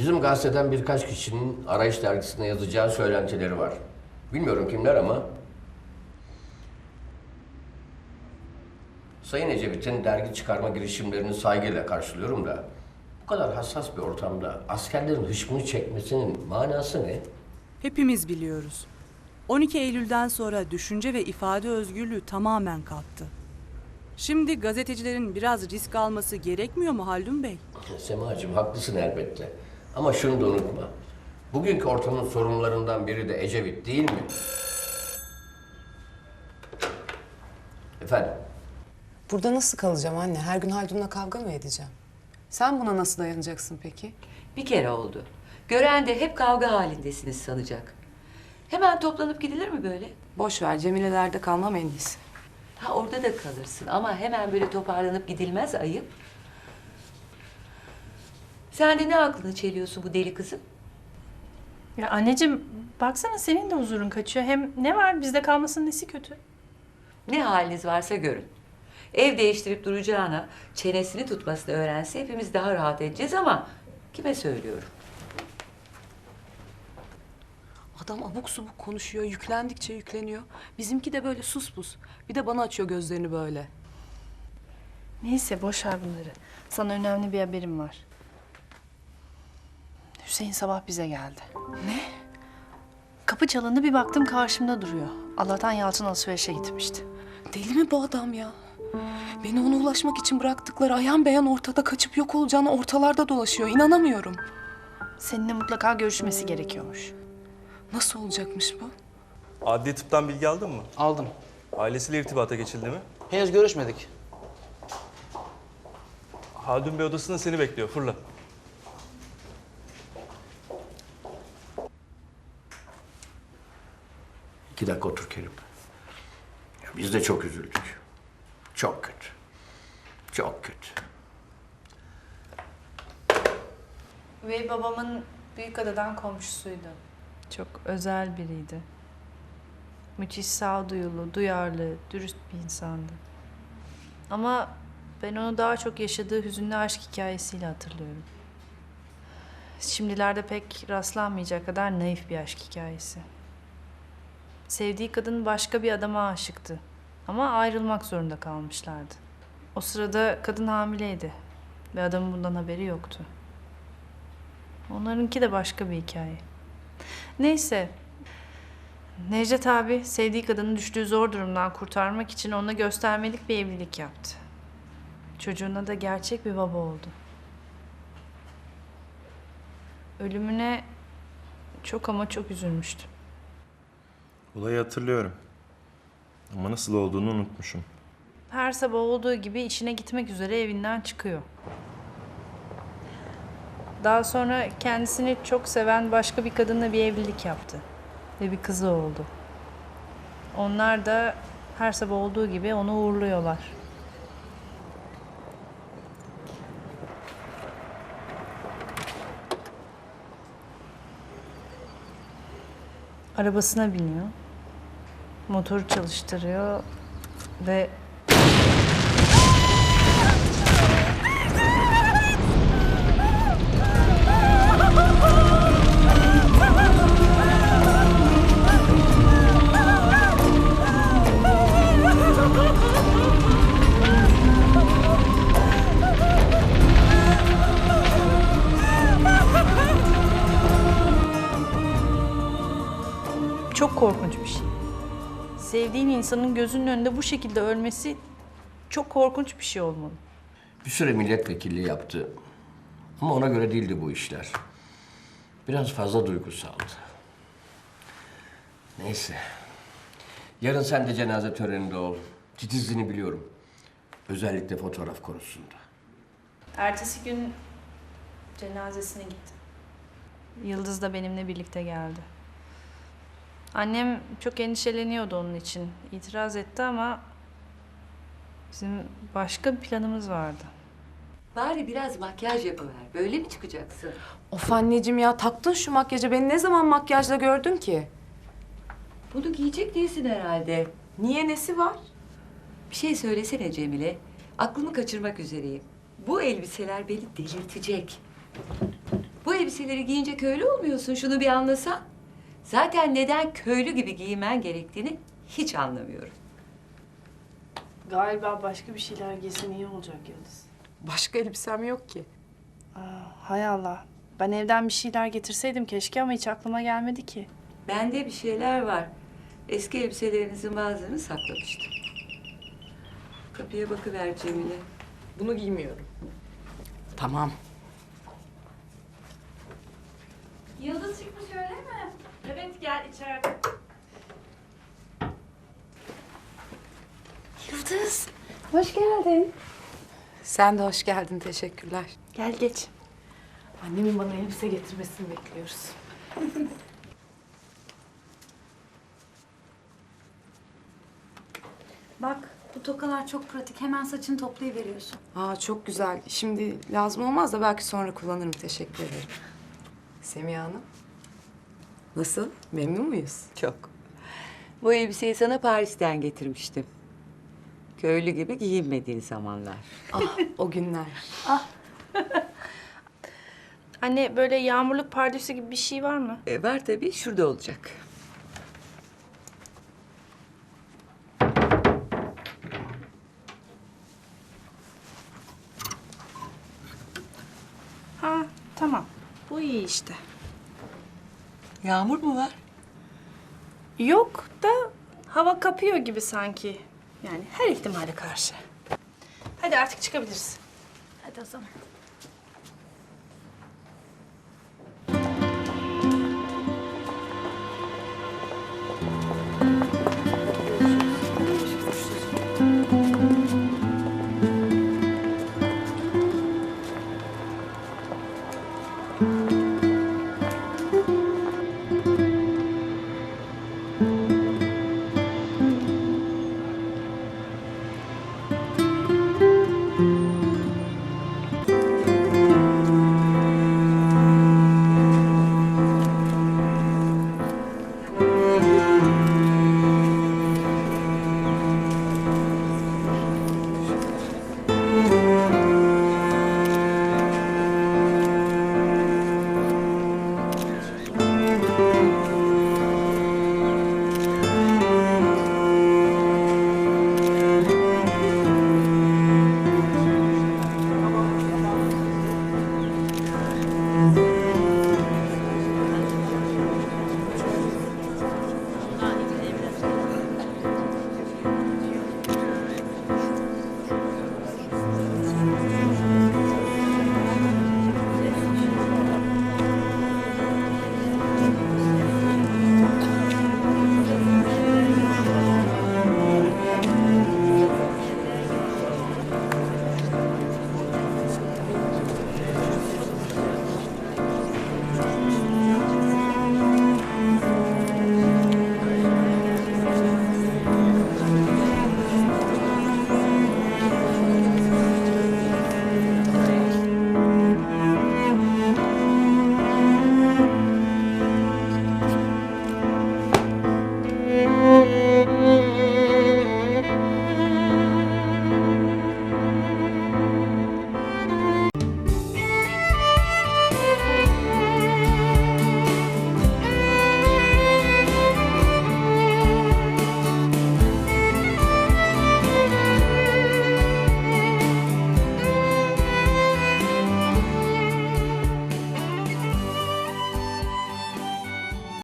Bizim gazeteden birkaç kişinin arayış dergisine yazacağı söylentileri var. Bilmiyorum kimler ama... Sayın Ecevit'in dergi çıkarma girişimlerini saygıyla karşılıyorum da... Bu kadar hassas bir ortamda askerlerin hışmını çekmesinin manası ne? Hepimiz biliyoruz. 12 Eylül'den sonra düşünce ve ifade özgürlüğü tamamen kalktı. Şimdi gazetecilerin biraz risk alması gerekmiyor mu Haldun Bey? Semacığım haklısın elbette. Ama şunu da unutma. Bugünkü ortamın sorunlarından biri de Ecevit değil mi? Efendim? Burada nasıl kalacağım anne? Her gün Haldun'la kavga mı edeceğim? Sen buna nasıl dayanacaksın peki? Bir kere oldu. Gören de hep kavga halindesiniz sanacak. Hemen toplanıp gidilir mi böyle? Boş ver Cemile'lerde kalmam en iyisi. Ha orada da kalırsın ama hemen böyle toparlanıp gidilmez ayıp. Sen de ne aklını çeliyorsun bu deli kızın? Ya anneciğim baksana senin de huzurun kaçıyor. Hem ne var bizde kalmasının nesi kötü? Ne haliniz varsa görün. Ev değiştirip duracağına çenesini tutmasını öğrense hepimiz daha rahat edeceğiz ama kime söylüyorum? Adam abuk subuk konuşuyor, yüklendikçe yükleniyor. Bizimki de böyle sus pus. Bir de bana açıyor gözlerini böyle. Neyse boş ver bunları. Sana önemli bir haberim var. Hüseyin sabah bize geldi. Ne? Kapı çalındı bir baktım karşımda duruyor. Allah'tan Yalçın alışverişe gitmişti. Deli mi bu adam ya? Beni ona ulaşmak için bıraktıkları ayan beyan ortada kaçıp yok olacağını ortalarda dolaşıyor. İnanamıyorum. Seninle mutlaka görüşmesi gerekiyormuş. Nasıl olacakmış bu? Adli tıptan bilgi aldın mı? Aldım. Ailesiyle irtibata geçildi mi? Henüz görüşmedik. Haldun Bey odasında seni bekliyor. Fırla. İki dakika otur Kerim. Ya biz de çok üzüldük. Çok kötü. Çok kötü. Ve babamın Büyükada'dan komşusuydu. Çok özel biriydi. Müthiş sağduyulu, duyarlı, dürüst bir insandı. Ama ben onu daha çok yaşadığı hüzünlü aşk hikayesiyle hatırlıyorum. Şimdilerde pek rastlanmayacak kadar naif bir aşk hikayesi. Sevdiği kadın başka bir adama aşıktı. Ama ayrılmak zorunda kalmışlardı. O sırada kadın hamileydi ve adamın bundan haberi yoktu. Onlarınki de başka bir hikaye. Neyse. Necdet abi sevdiği kadını düştüğü zor durumdan kurtarmak için ona göstermelik bir evlilik yaptı. Çocuğuna da gerçek bir baba oldu. Ölümüne çok ama çok üzülmüştüm. Olayı hatırlıyorum. Ama nasıl olduğunu unutmuşum. Her sabah olduğu gibi işine gitmek üzere evinden çıkıyor. Daha sonra kendisini çok seven başka bir kadınla bir evlilik yaptı. Ve bir kızı oldu. Onlar da her sabah olduğu gibi onu uğurluyorlar. Arabasına biniyor. Motoru çalıştırıyor ve Sevdiğin insanın gözünün önünde bu şekilde ölmesi çok korkunç bir şey olmalı. Bir süre milletvekilliği yaptı. Ama ona göre değildi bu işler. Biraz fazla duygusaldı. Neyse. Yarın sen de cenaze töreninde ol. Titizliğini biliyorum. Özellikle fotoğraf konusunda. Ertesi gün cenazesine gittim. Yıldız da benimle birlikte geldi. Annem çok endişeleniyordu onun için. İtiraz etti ama bizim başka bir planımız vardı. Bari biraz makyaj yapıver. Böyle mi çıkacaksın? Of anneciğim ya taktın şu makyaja. Beni ne zaman makyajla gördün ki? Bunu giyecek değilsin herhalde. Niye nesi var? Bir şey söylesene Cemile. Aklımı kaçırmak üzereyim. Bu elbiseler beni delirtecek. Bu elbiseleri giyince köylü olmuyorsun. Şunu bir anlasan. Zaten neden köylü gibi giymen gerektiğini hiç anlamıyorum. Galiba başka bir şeyler giysen iyi olacak Yıldız. Başka elbisem yok ki. Aa, hay Allah. Ben evden bir şeyler getirseydim keşke ama hiç aklıma gelmedi ki. Bende bir şeyler var. Eski elbiselerinizin bazılarını saklamıştım. Kapıya bakıver Cemile. Bunu giymiyorum. Tamam. Yıldız çıkmış öyle mi? Evet gel içeride. Yıldız. Hoş geldin. Sen de hoş geldin. Teşekkürler. Gel geç. Annemin bana elbise getirmesini bekliyoruz. Bak bu tokalar çok pratik. Hemen saçını toplayıveriyorsun. Aa çok güzel. Şimdi lazım olmaz da belki sonra kullanırım. Teşekkür ederim. Semiha Hanım. Nasıl? Memnun muyuz? Çok. Bu elbiseyi sana Paris'ten getirmiştim. Köylü gibi giyinmediğin zamanlar. Ah o günler. Anne böyle yağmurluk pardösü gibi bir şey var mı? E, var tabii, şurada olacak. Ha tamam. Bu iyi işte. Yağmur mu var? Yok da hava kapıyor gibi sanki. Yani her ihtimale karşı. Hadi artık çıkabiliriz. Hadi o zaman.